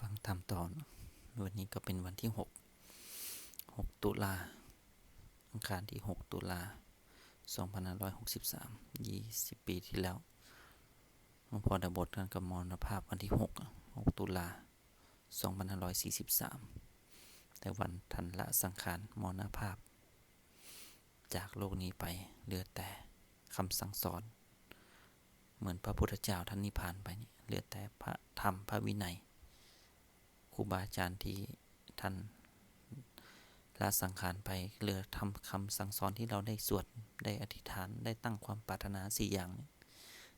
ฟังตามตอนวันนี้ก็เป็นวันที่ 6 6 ตุลาอังคารที่ 6 ตุลา2563 20 ปีที่แล้วหลวงพ่อดาบทกันกับมรณภาพวันที่ 6 6 ตุลา2543 แต่วันทันละสังขารมรณภาพ จากโลกนี้ไปเหลือแต่คำสั่งสอน เหมือนพระพุทธเจ้าท่านนิพพานไปนี่เหลือแต่พระธรรมพระวินัย ครูบาอาจารย์ที่ท่านละสังขารไปเหลือทำคำสั่งสอนที่เราได้สวดได้อธิษฐานได้ตั้งความปรารถนาสี่อย่าง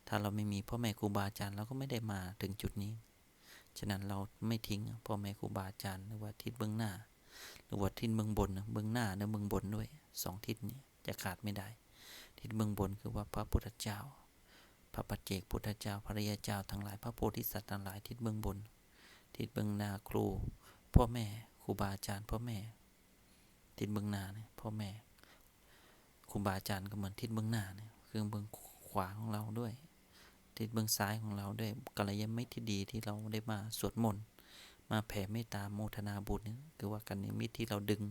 ถ้าเราไม่มีพ่อแม่ครูบาอาจารย์เราก็ไม่ได้มาถึงจุดนี้ ฉะนั้นเราไม่ทิ้งพ่อแม่ครูบาอาจารย์หรือว่าทิศเบื้องหน้า หรือว่าทิศเบื้องบนเบื้องหน้าและเบื้องบนด้วยสองทิศนี้จะขาดไม่ได้ ทิศเบื้องบนคือว่าพระพุทธเจ้า พระปัจเจกพุทธเจ้าพระริยเจ้าทั้งหลายพระโพธิสัตว์ทั้งหลายทิศเบื้องบน ทิศเบื้องหน้าครู พ่อแม่ครูบาอาจารย์พ่อแม่ทิศเบื้องหน้าเนี่ยพ่อแม่ครูบาอาจารย์ก็เหมือนทิศเบื้องหน้าเนี่ยคือเบื้องขวาของเราด้วย ทิศเบื้องซ้ายของเราด้วยกัลยาณมิตรที่ดีที่เราได้มาสวดมนต์มาแผ่เมตตาโมทนาบุญเนี่ยคือว่ากัลยาณมิตรที่เราดึง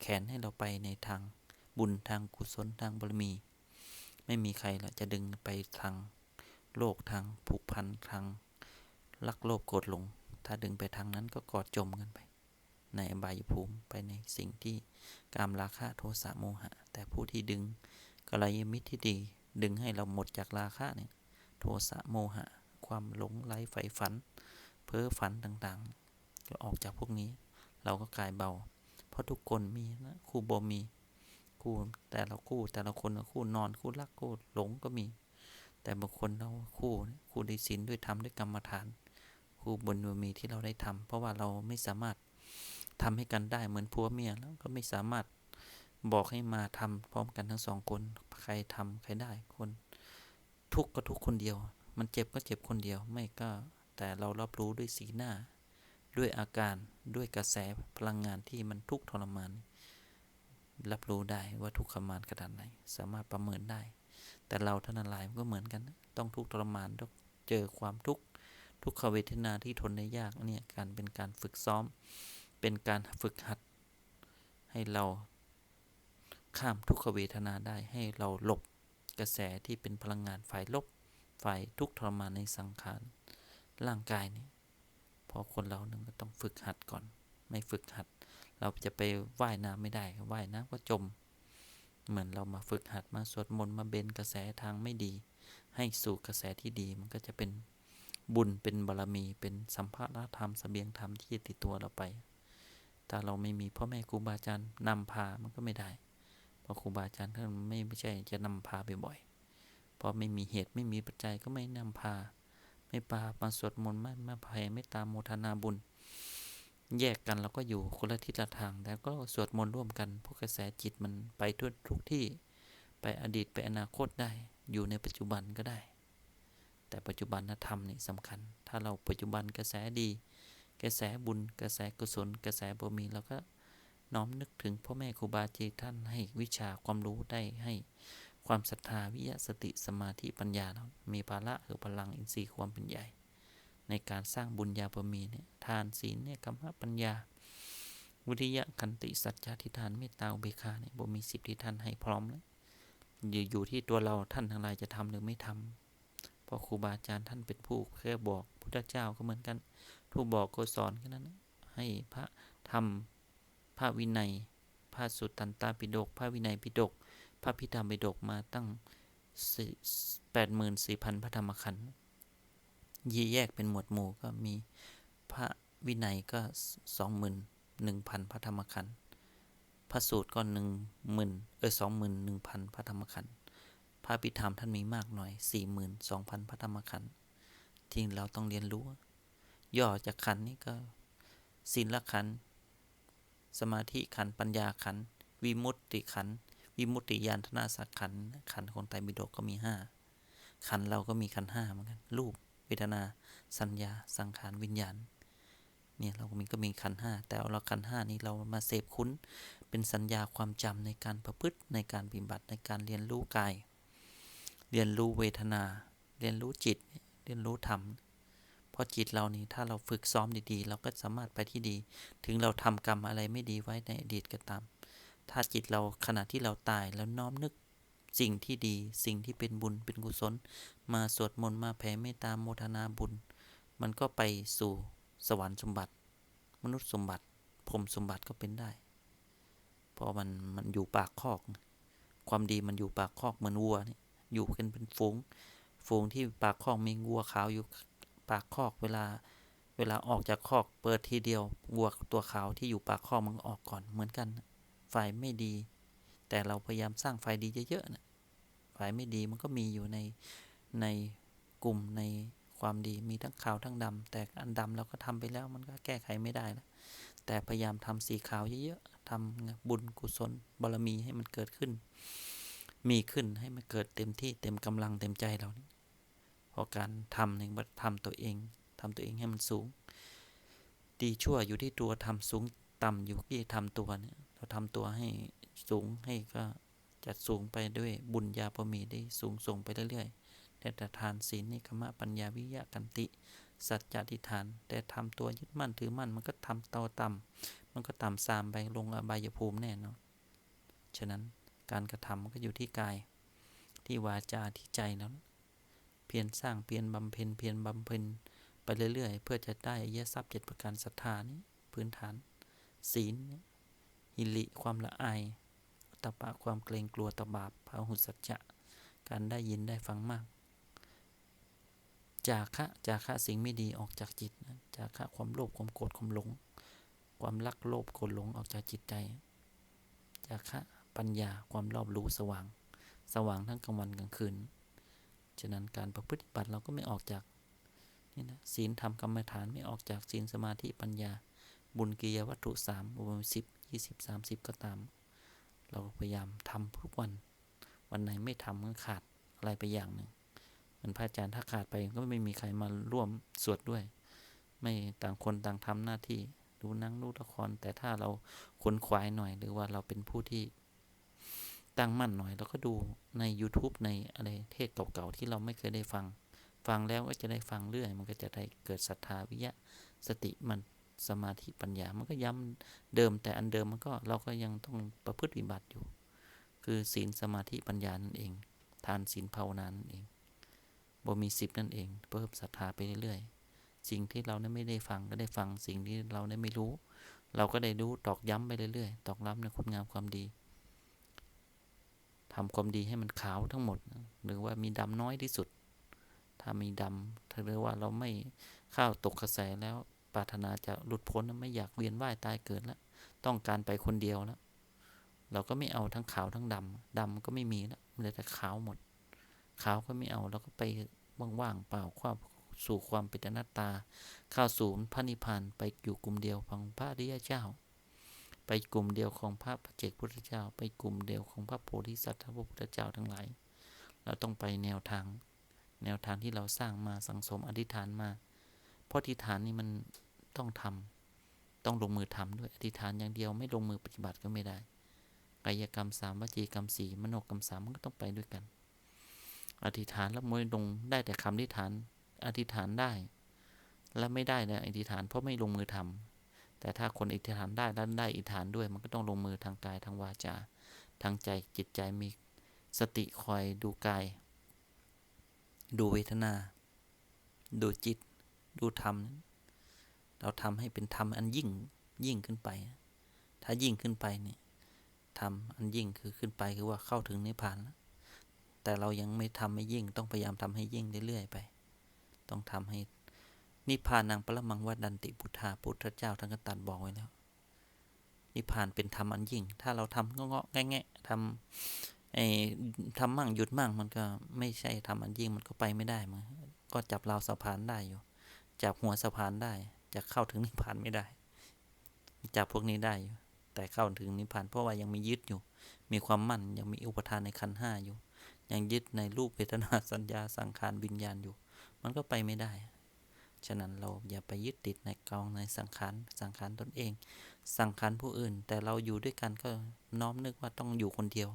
แขนให้เราไปในทางบุญทางกุศลทางบารมี ไม่มีใครละจะดึงไปทางโลกทางผูกพันทางลักโลภโกรธหลง ถ้าดึงไปทางนั้นก็กอดจมกันไป ในอบายภูมิไปในสิ่งที่กามราคะโทสะโมหะ แต่ผู้ที่ดึงกัลยาณมิตรที่ดี ดึงให้เราหมดจากราคะเนี่ยโทสะโมหะ ความหลงไหลใฝ่ฝัน เพ้อฝันต่างๆ ก็ออกจากพวกนี้ เราก็กลายเบา เพราะทุกคนมีนะคู่บ่มีคู่แต่ละคู่แต่ละคนคู่นอนคู่รักคู่หลงก็มี แต่บางคนเราคู่คู่ได้ศีลด้วยธรรมด้วยกรรมฐาน คู่บุญบารมีที่เราได้ทำเพราะว่าเราไม่สามารถทำให้กันได้เหมือนผัวเมียแล้วก็ไม่สามารถบอกให้มาทำพร้อมกันทั้งสองคน ใครทำใครได้คน ทุกข์ก็ทุกคนเดียว มันเจ็บก็เจ็บคนเดียวไม่ก็แต่เรารับรู้ด้วยสีหน้า ด้วยอาการด้วยกระแสพลังงานที่มันทุกข์ทรมาน รับรู้ได้ว่าทุกข์ทรมานขนาดไหน สามารถประเมินได้ แต่เราท่านหลายมันก็เหมือนกัน ต้องทุกข์ทรมานต้องเจอความทุกข์ ทุกขเวทนาที่ทนได้ยากเนี่ยการเป็นการฝึกซ้อม เป็นการฝึกหัด ให้เราข้ามทุกขเวทนาได้ให้เราหลบกระแสที่เป็นพลังงานฝ่ายลบฝ่ายทุกทรมานในสังขารร่างกายนี่พอคนเราหนึ่งก็ต้องฝึกหัดก่อน ไม่ฝึกหัด เราจะไปว่ายน้ำไม่ได้ว่ายน้ำก็จม เหมือนเรามาฝึกหัดมาสวดมนต์มาเบนกระแสทางไม่ดี ให้สู่กระแสที่ดีมันก็จะเป็น บุญเป็นบารรมีเป็นสัมภาระธรรมสเสบียงธรรมที่ติดตัวเราไป ถ้าเราไม่มีพ่อแม่ครูบาอาจารย์นำพามันก็ไม่ได้ เพราะครูบาอาจารย์ท่านไม่ไม่ใช่จะนำพาบ่อยๆเพราะไม่มีเหตุไม่มีปัจจัยก็ไม่นำพา ไม่พามาสวดมนต์ไม่มาแผ่ไม่ตามโมทนาบุญ แยกกันเราก็อยู่คนละทิศละทางแต่ก็สวดมนต์ร่วมกันพวกกระแสจิตมันไปทุกทุกที่ ไปอดีตไปอนาคตได้ อยู่ในปัจจุบันก็ได้ แต่ปัจจุบันธรรมนี่สำคัญ ถ้าเราปัจจุบันกระแสดี กระแสบุญ กระแสกุศล กระแสบารมีเราก็น้อมนึกถึงพ่อแม่ครูบาอาจารย์ท่านให้วิชาความรู้ได้ให้ความศรัทธาวิยสติสมาธิปัญญาเรามีภาระคือพลังอินทรีย์ความเป็นใหญ่ ในการสร้างบุญญาบารมีเนี่ยทานศีลเนี่ยกรรมปัญญา วิริยะขันติสัจจะทิฏฐานเมตตาอุเบกขาเนี่ยบ่มีสิบที่ท่านให้พร้อมแล้วอยู่อยู่ที่ตัวเราท่านทั้งหลายจะทำหรือไม่ทำเพ ราะครูบาอาจารย์ท่านเป็นผู้แค่บอกพุทธเจ้าก็เหมือนกัน ผู้บอกก็สอนแค่นั้น ให้พระทำพระวินัยพระสุตตันตปิฎกพระวินัยปิฎกพระพิธรรมปิฎกมาตั้งแปดหมื่นสี่พันพระธรรมขันธ์ยีแยกเป็นหมวดหมู่ก็มีพระวินัยก็สองหมื่นหนึ่งพันพระธรรมขันธ์พระสูตรก็หนึ่งหมื่นเออสองหมื่นหนึ่งพันพระธรรมขันธ์ พระพิธรรมท่านมีมากหน่อยสี่หมื่นสองพันพระธรรมขันธ์ที่เราต้องเรียนรู้ ย่อจากขันธ์นี้ก็ศีลขันธ์สมาธิขันธ์ปัญญาขันธ์วิมุตติขันธ์วิมุตติยานธนาสักขันธ์ขันธ์ของไตรปิฎกก็มีห้าขันธ์เราก็มีขันห้าเหมือนกันรูปเวทนา สัญญา สังขารวิญญาณเนี่ยเราก็มีก็มีขันห้าแต่เราขันห้านี้เรามาเสพคุ้น เป็นสัญญาความจำในการประพฤติในการปฏิบัติในการเรียนรู้กาย เรียนรู้เวทนา เรียนรู้จิต เรียนรู้ธรรม เพราะจิตเรานี่ถ้าเราฝึกซ้อมดีๆ เราก็สามารถไปที่ดี ถึงเราทำกรรมอะไรไม่ดีไว้ในอดีตก็ตาม ถ้าจิตเราขณะที่เราตายแล้วน้อมนึกสิ่งที่ดี สิ่งที่เป็นบุญ เป็นกุศล มาสวดมนต์ มาแผ่เมตตาโมทนาบุญ มันก็ไปสู่สวรรค์สมบัติ มนุษย์สมบัติพรหมสมบัติก็เป็นได้ เพราะมันมันอยู่ปากคอก ความดีมันอยู่ปากคอกเหมือนวัวนี่ อยู่กันเป็นฝูง ฝูงที่ปากคอกมีวัวขาวอยู่ปากคอกเวลา เวลาออกจากคอกเปิดทีเดียววัวตัวขาวที่อยู่ปากคอกมันออกก่อนเหมือนกันฝ่ายไม่ดี แต่เราพยายามสร้างฝ่ายดีเยอะๆนะฝ่ายไม่ดีมันก็มีอยู่ในในกลุ่มในความดีมีทั้งขาวทั้งดำแต่อันดำเราก็ทำไปแล้วมันก็แก้ไขไม่ได้แล้วแต่พยายามทำสีขาวเยอะๆทำบุญกุศลบารมีให้มันเกิดขึ้น มีขึ้นให้มันเกิดเต็มที่เต็มกำลังเต็มใจเรานี่เพราะการทำเนี่ยมันทำตัวเองทำตัวเองให้มันสูง ดีชั่วอยู่ที่ตัวทำสูงต่ำอยู่ที่ทำตัวเนี่ยเราทำตัวให้สูงให้ก็จะสูงไปด้วยบุญญาพมีได้สูงส่งไปเรื่อยๆแต่ทานศีลนิคมะปัญญาวิยะกันติ สัจจะทิฐาน แต่ทำตัวยึดมั่นถือมั่น มันก็ทำเตาต่ำมันก็ต่ำซามไปลงอบายภูมิแน่นอนฉะนั้น การกระทำมันก็อยู่ที่กาย ที่วาจาที่ใจแล้วเพียรสร้างเพียรบำเพ็ญเพียรบำเพ็ญไปเรื่อยๆ เพื่อจะได้อริยทรัพย์เจ็ดประการศรัทธานี้พื้นฐาน ศีลหิริความละอายตปะความเกรงกลัวต่อบาปพาหุสัจจะ การได้ยินได้ฟังมาก จากะจากะสิ่งไม่ดีออกจากจิตจากะความโลภความโกรธความหลง ความรักโลภโกรธหลงออกจากจิตใจจากะ ปัญญาความรอบรู้สว่าง สว่างทั้งกลางวันกลางคืน ฉะนั้นการประพฤติบัติเราก็ไม่ออกจากนี่นะศีลธรรมกรรมฐานไม่ออกจากศีลสมาธิปัญญา บุญกิยวัตถุสามอุปมสิบยี่สิบสามสิบก็ตาม เราพยายามทำทุกวัน วันไหนไม่ทำก็ขาดอะไรไปอย่างหนึ่งเหมือนพระอาจารย์ถ้าขาดไปก็ไม่มีใครมาร่วมสวดด้วย ไม่ต่างคนต่างทำหน้าที่ดูนังดูละคร แต่ถ้าเราขนขวายหน่อย หรือว่าเราเป็นผู้ที่ ตั้งมั่นหน่อยเราก็ดูใน YouTube ในอะไรเทศเก่าๆที่เราไม่เคยได้ฟัง ฟังแล้วก็จะได้ฟังเรื่อย มันก็จะได้เกิดศรัทธาวิยะสติมันสมาธิปัญญา มันก็ย้ำเดิมแต่อันเดิมมันก็เราก็ยังต้องประพฤติปฏิบัติอยู่ คือศีลสมาธิปัญญานั่นเอง ทานศีลภาวนานั่นเองบ่มีสิบนั่นเองเพิ่มศรัทธาไปเรื่อยๆสิ่งที่เราไม่ได้ฟังก็ได้ฟังสิ่งที่เราไม่รู้ เราก็ได้รู้ตอกย้ำไปเรื่อยๆ ตอกล้ำในคุณงามความดี ทำความดีให้มันขาวทั้งหมด หรือว่ามีดำน้อยที่สุด ถ้ามีดำถ้าเรียกว่าเราไม่ข้าวตกกระแสแล้วปรารถนาจะหลุดพ้นไม่อยากเวียนว่ายตายเกิดแล้ว ต้องการไปคนเดียวแล้ว เราก็ไม่เอาทั้งขาวทั้งดำดำก็ไม่มีแล้วเหลือแต่ขาวหมด ขาวก็ไม่เอาเราก็ไปว่างๆเปล่าความสู่ความเป็นอนัตตาข้าวสู่พระนิพพานไปอยู่กลุ่มเดียวของพระริยเจ้า ไปกลุ่มเดียวของพระพระเจกพุทธเจ้า ไปกลุ่มเดียวของพระโพธิสัตว์พระพุทธเจ้าทั้งหลาย เราต้องไปแนวทาง แนวทางที่เราสร้างมาสังสมอธิษฐานมา เพราะอธิษฐานนี่มันต้องทำต้องลงมือทำด้วยอธิษฐานอย่างเดียวไม่ลงมือปฏิบัติก็ไม่ได้ กายกรรมสามวจีกรรมสี่มโนกรรมสามมันก็ต้องไปด้วยกัน อธิษฐานแล้วมวยลงได้แต่คำอธิษฐาน อธิษฐานได้ แล้วไม่ได้นี่ยอธิษฐานเพราะไม่ลงมือทำ แต่ถ้าคนอิทธิฐานได้แล้วได้อิทธิฐานด้วย มันก็ต้องลงมือทางกายทางวาจาทางใจจิตใจมีสติคอยดูกาย ดูเวทนา ดูจิต ดูธรรม เราทำให้เป็นธรรมอันยิ่งยิ่งขึ้นไป ถ้ายิ่งขึ้นไปเนี่ยธรรมอันยิ่งคือขึ้นไปคือว่าเข้าถึงนิพพานแล้วแต่เรายังไม่ทำให้ยิ่งต้องพยายามทำให้ยิ่งเรื่อยๆไป ต้องทำให้ นิพพานังปรมังวัดดันติพุทธาพุทธเจ้าท่านก็ตัดบอกไว้แล้ว นิพพานเป็นธรรมอันยิ่ง ถ้าเราทำเงาะๆแง่ๆทำไอ้ทำมั่งหยุดมั่งมันก็ไม่ใช่ทำอันยิ่งมันก็ไปไม่ได้มันก็จับราวสะพานได้อยู่ จับหัวสะพานได้จะเข้าถึงนิพพานไม่ได้ จับพวกนี้ได้อยู่แต่เข้าถึงนิพพานเพราะว่ายังมียึดอยู่ มีความมั่นยังมีอุปทานในขันห้าอยู่ ยังยึดในรูปเวทนาสัญญาสังขารวิญญาณอยู่ มันก็ไปไม่ได้ ฉะนั้นเราอย่าไปยึดติดในกองในสังขารสังขารตนเอง สังขารผู้อื่น แต่เราอยู่ด้วยกันก็น้อมนึกว่าต้องอยู่คนเดียว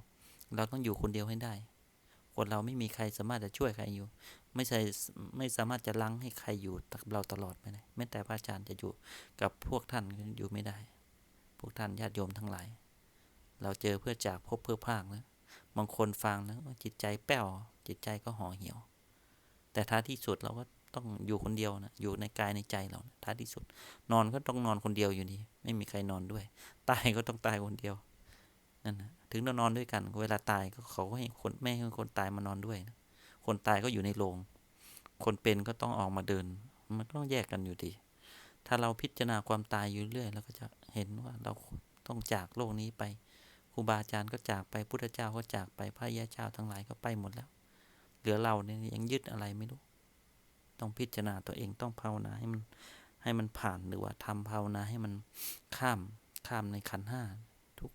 เราต้องอยู่คนเดียวให้ได้คนเราไม่มีใครสามารถจะช่วยใครอยู่ ไม่ใช่ไม่สามารถจะลังให้ใครอยู่กับเราตลอดไปได้แม้แต่พระอาจารย์จะอยู่กับพวกท่านอยู่ไม่ได้ พวกท่านญาติโยมทั้งหลาย เราเจอเพื่อจากพบเพื่อพากแล้วบางคนฟังแล้วจิตใจแป้วจิตใจก็ห่อเหี่ยว แต่ท้ายที่สุดเราก็ ต้องอยู่คนเดียวนะอยู่ในกายในใจเรานะท้ายที่สุด นอนก็ต้องนอนคนเดียวอยู่ดีไม่มีใครนอนด้วย ตายก็ต้องตายคนเดียวนั่นนะถึงเรานอนด้วยกัน เวลาตายก็เขาก็ให้คนแม่ให้คนตายมานอนด้วยนะคนตายก็อยู่ในโรงคนเป็นก็ต้องออกมาเดิน มันต้องแยกกันอยู่ดี ถ้าเราพิจารณาความตายอยู่เรื่อยเราก็จะเห็นว่าเราต้องจากโลกนี้ไปครูบาอาจารย์ก็จากไปพุทธเจ้าก็จากไปพระยาเจ้าทั้งหลายก็ไปหมดแล้ว เหลือเราเนี่ยยังยึดอะไรไม่รู้ ต้องพิจารณาตัวเองต้องภาวนาให้มันให้มันผ่านหรือว่าทำภาวนาให้มันข้ามข้ามในขันห้าทุก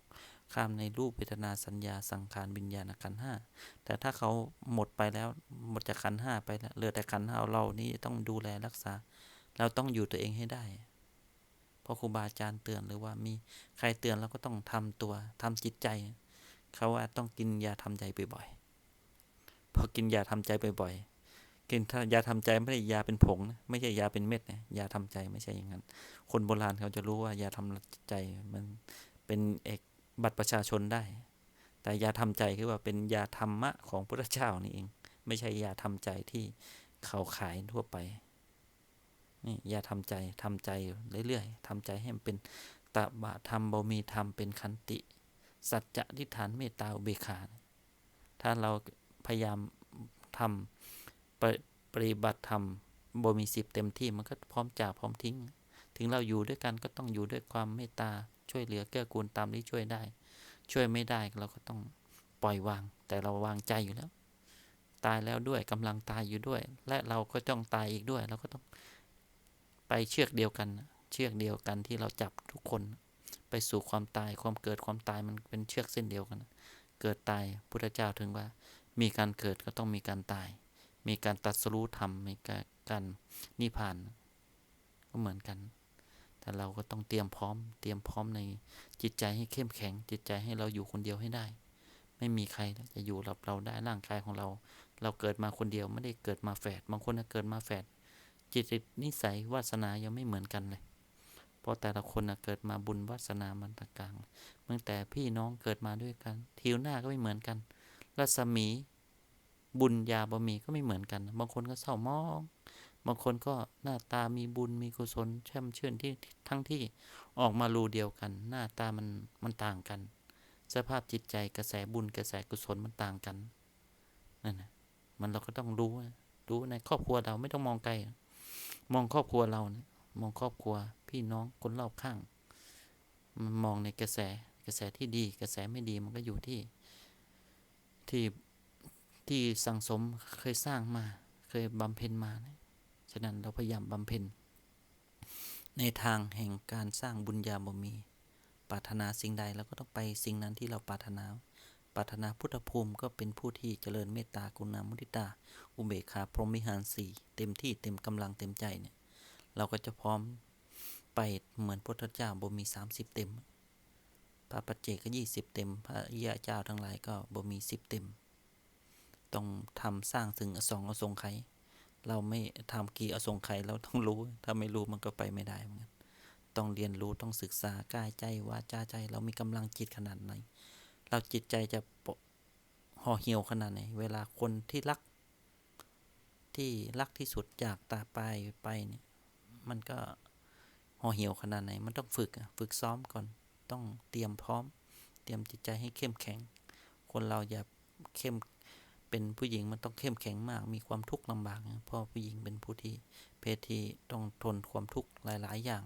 ข้ามในรูปเวทนาสัญญาสังขารวิญญาณขันห้าแต่ถ้าเขาหมดไปแล้วหมดจากขันห้าไปแล้วเหลือแต่ขันห้าเรานี่ต้องดูแลรักษา เราต้องอยู่ตัวเองให้ได้พราะครูบาอาจารย์เตือนหรือว่ามีใครเตือนเราก็ต้องทำตัวทำจิตใจ เขาว่าต้องกินยาทำใจบ่อยๆพอกินยาทำใจบ่อยๆ กินถ้ายาทำใจไม่ได้ยาเป็นผงนะไม่ใช่ยาเป็นเม็ดนะยาทำใจไม่ใช่อย่างนั้น คนโบราณเขาจะรู้ว่ายาทำใจมันเป็นเอกบัตรประชาชนได้ แต่ยาทำใจคือว่าเป็นยาธรรมะของพระเจ้านี่เอง ไม่ใช่ยาทำใจที่เขาขายทั่วไปนี่ยาทำใจทำใจเรื่อยๆทำใจให้มันเป็นตบะธรรมบมีธรรมเป็นขันติ สัจจะทิฏฐานเมตตาอุเบกขาถ้าเราพยายามทำ ปปฏิบัติธรรมบมีสิบเต็มที่มันก็พร้อมจากพร้อมทิ้ง ถึงเราอยู่ด้วยกันก็ต้องอยู่ด้วยความเมตตาช่วยเหลือเกื้อกูลตามที่ช่วยได้ ช่วยไม่ได้เราก็ต้องปล่อยวาง แต่เราวางใจอยู่แล้ว ตายแล้วด้วยกำลังตายอยู่ด้วย และเราก็ต้องตายอีกด้วยเราก็ต้องไปเชือกเดียวกัน เชือกเดียวกันที่เราจับทุกคน ไปสู่ความตายความเกิดความตายมันเป็นเชือกเส้นเดียวกัน เกิดตายพุทธเจ้าถึงว่า มีการเกิดก็ต้องมีการตาย มีการตัดสรู้ธรรมมีการนิพพาน ก็เหมือนกัน แต่เราก็ต้องเตรียมพร้อม เตรียมพร้อมในจิตใจให้เข้มแข็ง จิตใจให้เราอยู่คนเดียวให้ได้ ไม่มีใครจะอยู่กับเราได้ร่างกายของเรา เราเกิดมาคนเดียวไม่ได้เกิดมาแฝดบางคนเกิดมาแฝดจิตนิสัยวาสนายังไม่เหมือนกันเลยเพราะแต่ละคนเกิดมาบุญวาสนามันต่างๆเมื่อแต่พี่น้องเกิดมาด้วยกัน ทิวหน้าก็ไม่เหมือนกัน รัศมี บุญญาบะมีก็ไม่เหมือนกัน บางคนก็เศร้ามอง บางคนก็หน้าตามีบุญมีกุศลแช่มชื่นที่ทั้งที่ออกมารูเดียวกัน หน้าตามันมันต่างกัน สภาพจิตใจกระแสบุญกระแสกุศลมันต่างกันนั่นนะมันเราก็ต้องรู้รู้ในครอบครัวเราไม่ต้องมองไกลมองครอบครัวเรานะมองครอบครัวพี่น้องคนรอบข้าง มันมองในกระแสกระแสที่ดี กระแสไม่ดีมันก็อยู่ที่ที่ ที่สังสมเคยสร้างมา เคยบำเพ็ญมานะฉะนั้นเราพยายามบำเพ็ญในทางแห่งการสร้างบุญญาบมี ปรารถนาสิ่งใดเราก็ต้องไปสิ่งนั้นที่เราปรารถนา ปรารถนาพุทธภูมิก็เป็นผู้ที่เจริญเมตตากรุณามุทิตา อุเบกขาพรหมิหารสี่เต็มที่เต็มกำลังเต็มใจเนี่ย เราก็จะพร้อมไปเหมือนพระเจ้าบ่มีสามสิบเต็ม พระปัจเจกก็ยี่สิบเต็ม พระยาเจ้าทั้งหลายก็บ่มีสิบเต็ม ต้องทำสร้างถึงอสองอสงไขยเราไม่ทำกี่อสงไขยเราต้องรู้ ถ้าไม่รู้มันก็ไปไม่ได้เหมือนกันต้องเรียนรู้ต้องศึกษากายใจวาจาใจ เรามีกำลังจิตขนาดไหน เราจิตใจจะห่อเหี่ยวขนาดไหน เวลาคนที่รัก ที่รักที่สุดจากตาไปไปเนี่ย มันก็ห่อเหี่ยวขนาดไหน มันต้องฝึกฝึกซ้อมก่อน ต้องเตรียมพร้อม เตรียมจิตใจให้เข้มแข็ง คนเราอย่าเข้ม เป็นผู้หญิงมันต้องเข้มแข็งมาก มีความทุกข์ลำบากเพราะผู้หญิงเป็นผู้ที่เพศที่ต้องทนความทุกข์หลาย ๆ อย่าง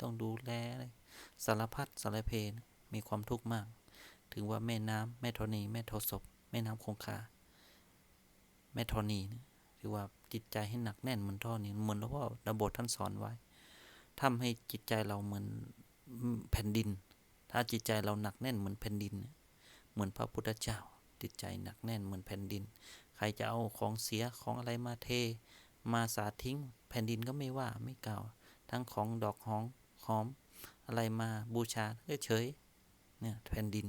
ต้องดูแลสารพัดสารเพนมีความทุกข์มาก ถึงว่าแม่น้ำแม่ธรณี แม่โทศพแม่น้ำคงคา แม่ธรณีถือว่าจิตใจให้หนักแน่นเหมือนท่อนี้เหมือนหลวงพ่อระบบท่านสอนไว้ทำให้จิตใจเราเหมือนแผ่นดิน ถ้าจิตใจเราหนักแน่นเหมือนแผ่นดิน เหมือนพระพุทธเจ้า จิตใจหนักแน่นเหมือนแผ่นดิน ใครจะเอาของเสียของอะไรมาเท มาสาทิ้ง แผ่นดินก็ไม่ว่าไม่กล่าว ทั้งของดอกหองหอม อะไรมาบูชาเฉยเนี่ยแผ่นดิน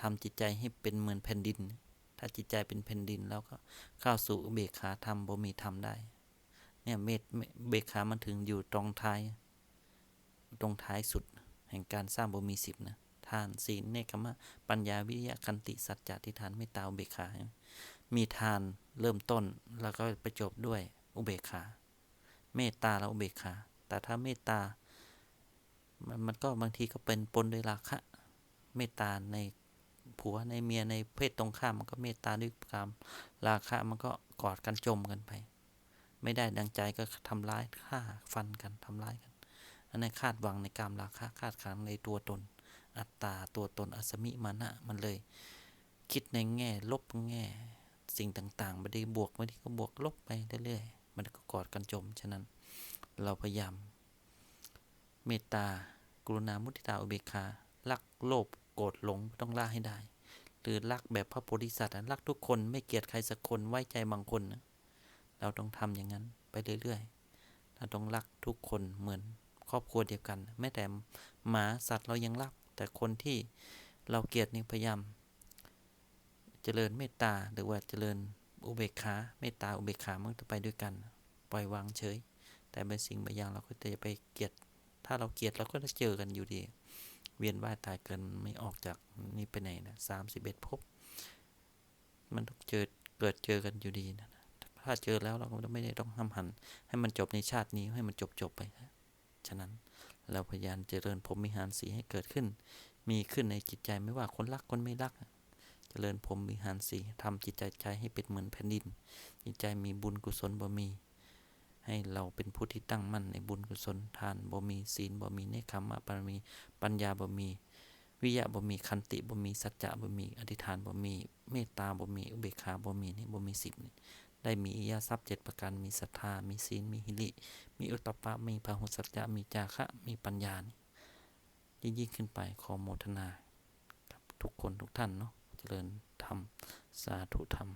ทำจิตใจให้เป็นเหมือนแผ่นดิน ถ้าจิตใจเป็นแผ่นดินแล้วก็เข้าสู่เบกขาธรรมบ่มีธรรมได้ เนี่ยเมตเมอุเบกขามันถึงอยู่ตรงท้าย ตรงท้ายสุด แห่งการสร้างบ่มีสิบนะ ทานศีลเนคขมะ ปัญญาวิริยะคันติสัจจะทิฏฐานเมตตาอุเบกขา มีทานเริ่มต้นแล้วก็ไปจบด้วยอุเบกขา เมตตาแล้วอุเบกขา แต่ถ้าเมตตามันมันก็บางทีก็เป็นปนด้วยราคะ เมตตาในผัวในเมียในเพศตรงข้ามมันก็เมตตาด้วยกามราคะมันก็กอดกันจมกันไป ไม่ได้ดังใจก็ทำร้ายฆ่าฟันกันทำร้ายกัน อันนั้นคาดหวังในกามราคะคาดขังในตัวตน อัตตาตัวตนอสมิมานะมันเลย คิดในแง่ ลบแง่ สิ่งต่างๆไม่ได้บวกไม่ได้ก็บวกลบไปเรื่อยๆมันก็กอดกันจม ฉะนั้นเราพยายาม เมตตากรุณามุทิตาอุเบกขารักโลภโกรธหลงต้องละให้ได้ หรือรักแบบพระโพธิสัตว์อะรักทุกคนไม่เกลียดใครสักคนไว้ใจบางคนนะเราต้องทำอย่างนั้นไปเรื่อยๆเราต้องรักทุกคนเหมือนครอบครัวเดียวกันแม้แต่หมาสัตว์เรายังรัก แต่คนที่เราเกลียดนี่พยายามเจริญเมตตาหรือว่าเจริญอุเบกขาเมตตาอุเบกขามันจะไปด้วยกัน ปล่อยวางเฉย แต่เป็นสิ่งบางอย่างเราก็จะไปเกลียด ถ้าเราเกลียดเราก็จะเจอกันอยู่ดี เวียนว่ายตายเกินไม่ออกจากนี่ไปไหนนะสามสิบเอ็ดภพมันต้องเจอเกิดเจอกันอยู่ดีนะถ้าเจอแล้วเราก็ไม่ได้ต้องห้ามหัน ให้มันจบในชาตินี้ให้มันจบจบไปฉะนั้น เราพยายามเจริญพรหมิหารสีให้เกิดขึ้น มีขึ้นในจิตใจไม่ว่าคนรักคนไม่รัก เจริญพรหมวิหารสีทำจิตใจใจให้เป็นเหมือนแผ่นดิน จิตใจมีบุญกุศลบ่มี ให้เราเป็นผู้ที่ตั้งมั่นในบุญกุศลทานบ่มีศีลบ่มีเนคขมะบารมีปัญญาบ่มี วิยะบ่มีคันติบ่มีสัจจะบ่มีอธิษฐานบ่มีเมตตาบ่มีอุเบกขาบ่มีนี่บ่มีสิบนี่ ได้มีอิยาทรัพย์เจ็ดประการมีศรัทธา มีศีล มีหิริ มีอุตตปะ มีพหุสัจจะ มีจาคะ มีปัญญานี่ยิ่งขึ้นไปขอโมทนาทุกคนทุกท่านเนาะเจริญธรรม สาธุธรรม